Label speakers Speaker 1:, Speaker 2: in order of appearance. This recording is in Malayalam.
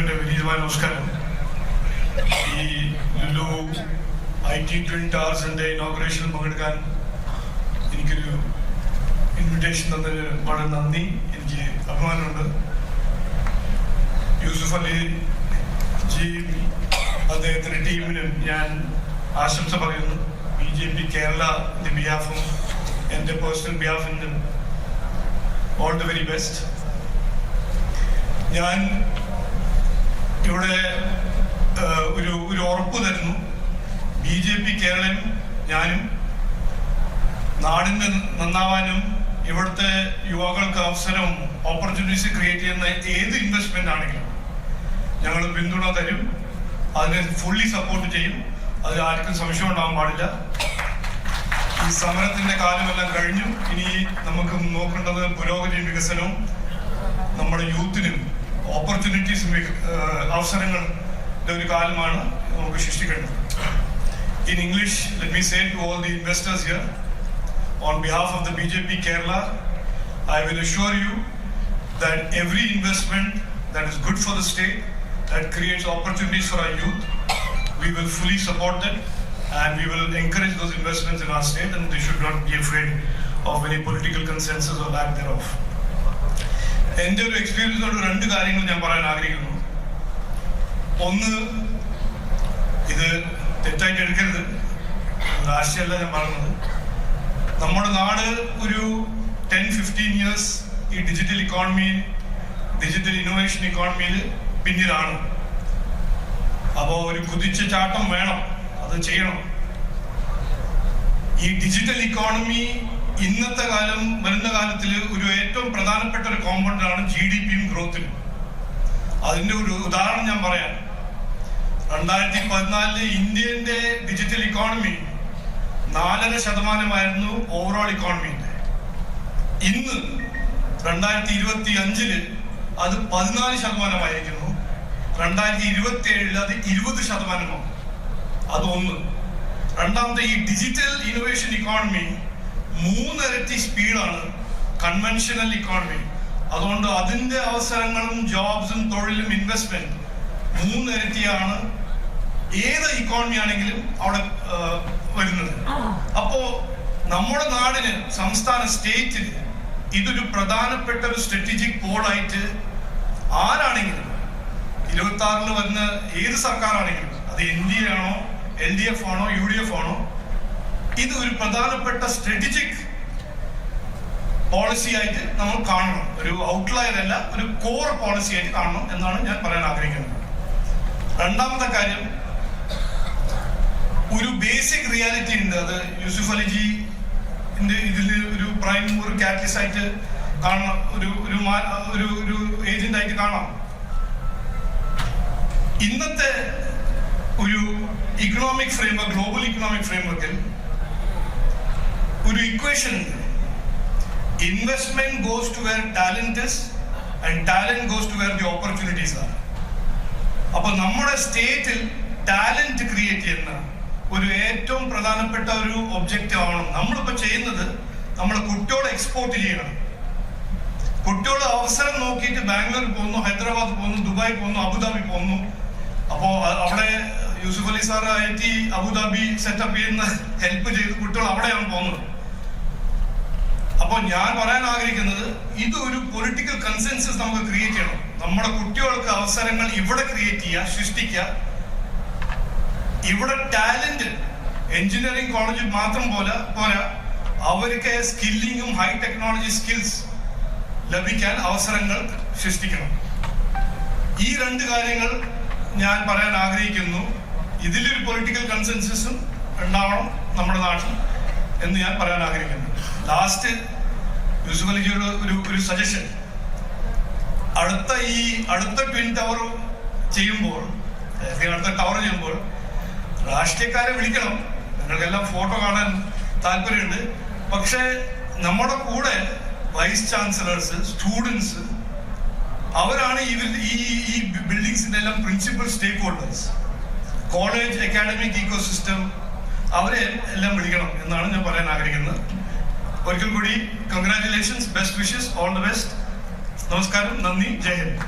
Speaker 1: എന്റെ വിനീതമായ നമസ്കാരം. ഈ ലുലു ഐ ടി ട്വിൻ ടവേഴ്സിന്റെ ഇനോഗ്രേഷനിൽ പങ്കെടുക്കാൻ എനിക്കൊരു ഇൻവിറ്റേഷൻ തന്നതിന് വളരെ നന്ദി. എനിക്ക് അഭിമാനമുണ്ട്. യൂസുഫ് അലി ജി അദ്ദേഹത്തിന്റെ ടീമിനും ഞാൻ ആശംസ പറയുന്നു. ബി ജെ പി കേരള ബിഹാഫും എന്റെ പേഴ്സണൽ ബിഹാഫിനും ഓൾ ദി വെരി ബെസ്റ്റ് ഞാൻ ഇവിടെ ഒരു ഒരു ഉറപ്പ് തരുന്നു. ബി ജെ പി കേരളം ഞാനും നാടിന് നന്നാവാനും ഇവിടുത്തെ യുവാക്കൾക്ക് അവസരം ഓപ്പർച്യൂണിറ്റീസ് ക്രിയേറ്റ് ചെയ്യുന്ന ഏത് ഇൻവെസ്റ്റ്മെന്റ് ആണെങ്കിലും ഞങ്ങൾ പിന്തുണ തരും. അതിനെ ഫുള്ളി സപ്പോർട്ട് ചെയ്യും. അത് ആർക്കും സംശയം ഉണ്ടാവാൻ പാടില്ല. ഈ സമരത്തിന്റെ കാലമെല്ലാം കഴിഞ്ഞു. ഇനി നമുക്ക് നോക്കേണ്ടത് പുരോഗതി വികസനവും നമ്മുടെ യൂത്തിനും ഓപ്പർച്യൂണിറ്റീസ് അവസരങ്ങളുടെ ഒരു കാലമാണ് നമുക്ക് സൃഷ്ടിക്കേണ്ടത് in English let me say to all the investors here on behalf of the B J P Kerala I will assure you that every investment that is good for the state, that creates opportunities for our youth, we will fully support them and we will encourage those investments in our state and they should not be afraid of any political consensus or lack thereof. എന്റെ ഒരു എക്സ്പീരിയൻസോട് രണ്ട് കാര്യങ്ങൾ ഞാൻ പറയാൻ ആഗ്രഹിക്കുന്നു. ഒന്ന് ഇത് തെറ്റായിട്ട് എടുക്കരുത്. രാഷ്ട്രീയമല്ല ഞാൻ പറയുന്നത്. നമ്മുടെ നാട് ഒരു ടെൻ ഫിഫ്റ്റീൻ ഇയേഴ്സ് ഈ ഡിജിറ്റൽ ഇക്കോണമിയിൽ ഡിജിറ്റൽ ഇന്നോവേഷൻ ഇക്കോണമിയിൽ പിന്നിലാണ്. അപ്പോൾ ഒരു കുതിച്ച ചാട്ടം വേണം. അത് ചെയ്യണം. ഈ ഡിജിറ്റൽ ഇക്കോണമി ഇന്നത്തെ കാലം വരുന്ന കാലത്തിൽ ഒരു ഏറ്റവും പ്രധാനപ്പെട്ട ഒരു കോമ്പൗണ്ട് ആണ് ജി ഡി പിയും ഗ്രോത്തിനും അതിന്റെ ഒരു ഉദാഹരണം ഞാൻ പറയാം. രണ്ടായിരത്തി പതിനാലിൽ ഇന്ത്യന്റെ ഡിജിറ്റൽ ഇക്കോണമി നാലര ശതമാനമായിരുന്നു ഓവറോൾ ഇക്കോണമിന്റെ ഇന്ന് രണ്ടായിരത്തി ഇരുപത്തി അഞ്ചിൽ അത് പതിനാല് ശതമാനമായിരിക്കുന്നു. രണ്ടായിരത്തി ഇരുപത്തി ഏഴിൽ അത് ഇരുപത് ശതമാനമാണ്. അത് ഒന്ന്. രണ്ടാമത്തെ ഈ ഡിജിറ്റൽ ഇന്നോവേഷൻ ഇക്കോണമി മൂന്നിരട്ടി സ്പീഡാണ് കൺവെൻഷണൽ ഇക്കോണമി അതുകൊണ്ട് അതിന്റെ അവസരങ്ങളും ജോബ്സും തൊഴിലും ഇൻവെസ്റ്റ്മെന്റ് മൂന്നിരട്ടിയാണ് ഏത് ഇക്കോണമി ആണെങ്കിലും അവിടെ വരുന്നത്. അപ്പോ നമ്മുടെ നാടിന് സംസ്ഥാന സ്റ്റേറ്റിന് ഇതൊരു പ്രധാനപ്പെട്ട ഒരു സ്ട്രാറ്റജിക് പോളായിട്ട് ആരാണെങ്കിലും ഇരുപത്തി ആറിന് വരുന്ന ഏത് സർക്കാരാണെങ്കിലും അത് എൻ ഡി എ ആണോ എൽ ഡി എഫ് ആണോ യു ഡി എഫ് ആണോ ഇത് ഒരു പ്രധാനപ്പെട്ട സ്ട്രാറ്റജിക് പോളിസി ആയിട്ട് നമ്മൾ കാണണം. ഒരു ഔട്ട്ലയർ അല്ല ഒരു കോർ പോളിസി ആയിട്ട് കാണണം എന്നാണ് ഞാൻ പറയാൻ ആഗ്രഹിക്കുന്നത്. രണ്ടാമത്തെ കാര്യം ഒരു ബേസിക് റിയാലിറ്റി ഉണ്ട്. അത് യൂസുഫ് അലിജി ഇതിൽ ഒരു പ്രൈം ഒരു കാറ്റലിസ്റ്റ് ആയിട്ട് കാണണം. ഒരു ഒരു ഒരു ഒരു ഏജന്റ് ആയിട്ട് കാണാം. ഇന്നത്തെ ഒരു ഇക്കണോമിക് ഫ്രെയിംവർക്ക് ഗ്ലോബൽ ഇക്കണോമിക് ഫ്രെയിംവർക്കിൽ ഒരു equation investment goes to where talent and talent goes to where the opportunities ആണ് അപ്പൊ നമ്മുടെ സ്റ്റേറ്റിൽ ടാലന്റ് ക്രിയേറ്റ് ചെയ്യുന്ന ഒരു ഏറ്റവും പ്രധാനപ്പെട്ട ഒരു ഒബ്ജക്റ്റീവ് ആണ് നമ്മളിപ്പോ ചെയ്യുന്നത് നമ്മൾ കുട്ടികളെ എക്സ്പോർട്ട് ചെയ്യണം. കുട്ടികൾ അവസരം നോക്കിയിട്ട് ബാംഗ്ലൂർ പോകുന്നു ഹൈദരാബാദ് പോകുന്നു ദുബായ് പോകുന്നു അബുദാബി പോകുന്നു. അപ്പോ അവിടെ Yusuf Ali sir I T Abu Dhabi setup ചെയ്യുന്ന ഹെൽപ്പ് ചെയ്ത് കുട്ടികൾ അവിടെയാണ് പോകുന്നത്. ഞാൻ പറയാൻ ആഗ്രഹിക്കുന്നത് ഇത് ഒരു പൊളിറ്റിക്കൽ കൺസെൻസസ് നമുക്ക് ക്രിയേറ്റ് ചെയ്യണം. നമ്മുടെ കുട്ടികൾക്ക് അവസരങ്ങൾ ഇവിടെ ക്രിയേറ്റ് ചെയ്യുക സൃഷ്ടിക്കുക. ഇവിടെ ടാലന്റ് എഞ്ചിനീയറിംഗ് കോളേജിൽ മാത്രം പോലെ പോരാ. അവർക്ക് സ്കില്ലിങ്ങും ഹൈ ടെക്നോളജി സ്കിൽസ് ലഭിക്കാൻ അവസരങ്ങൾ സൃഷ്ടിക്കണം. ഈ രണ്ട് കാര്യങ്ങൾ ഞാൻ പറയാൻ ആഗ്രഹിക്കുന്നു. ഇതിലൊരു പൊളിറ്റിക്കൽ കൺസെൻസസും ഉണ്ടാവണം നമ്മുടെ നാട്ടിൽ എന്ന് ഞാൻ പറയാൻ ആഗ്രഹിക്കുന്നു. ലാസ്റ്റ് യൂസുഫ് അലിജിയുടെ ഒരു ഒരു സജഷൻ അടുത്ത ഈ അടുത്ത ട്വിൻ ടവർ ചെയ്യുമ്പോൾ അടുത്ത ടവർ ചെയ്യുമ്പോൾ രാഷ്ട്രീയക്കാരെ വിളിക്കണം. നിങ്ങൾക്കെല്ലാം ഫോട്ടോ കാണാൻ താല്പര്യമുണ്ട്. പക്ഷേ നമ്മുടെ കൂടെ വൈസ് ചാൻസലേഴ്സ് സ്റ്റുഡൻസ് അവരാണ് ഇവർ ഈ ഈ ബിൽഡിങ്സിന്റെ എല്ലാം principal stakeholders college academic ecosystem അവരെ എല്ലാം വിളിക്കണം എന്നാണ് ഞാൻ പറയാൻ ആഗ്രഹിക്കുന്നത്. ഒരിക്കൽ കൂടി congratulations best wishes all the best നമസ്കാരം നന്ദി ജയ് ഹിന്ദ്.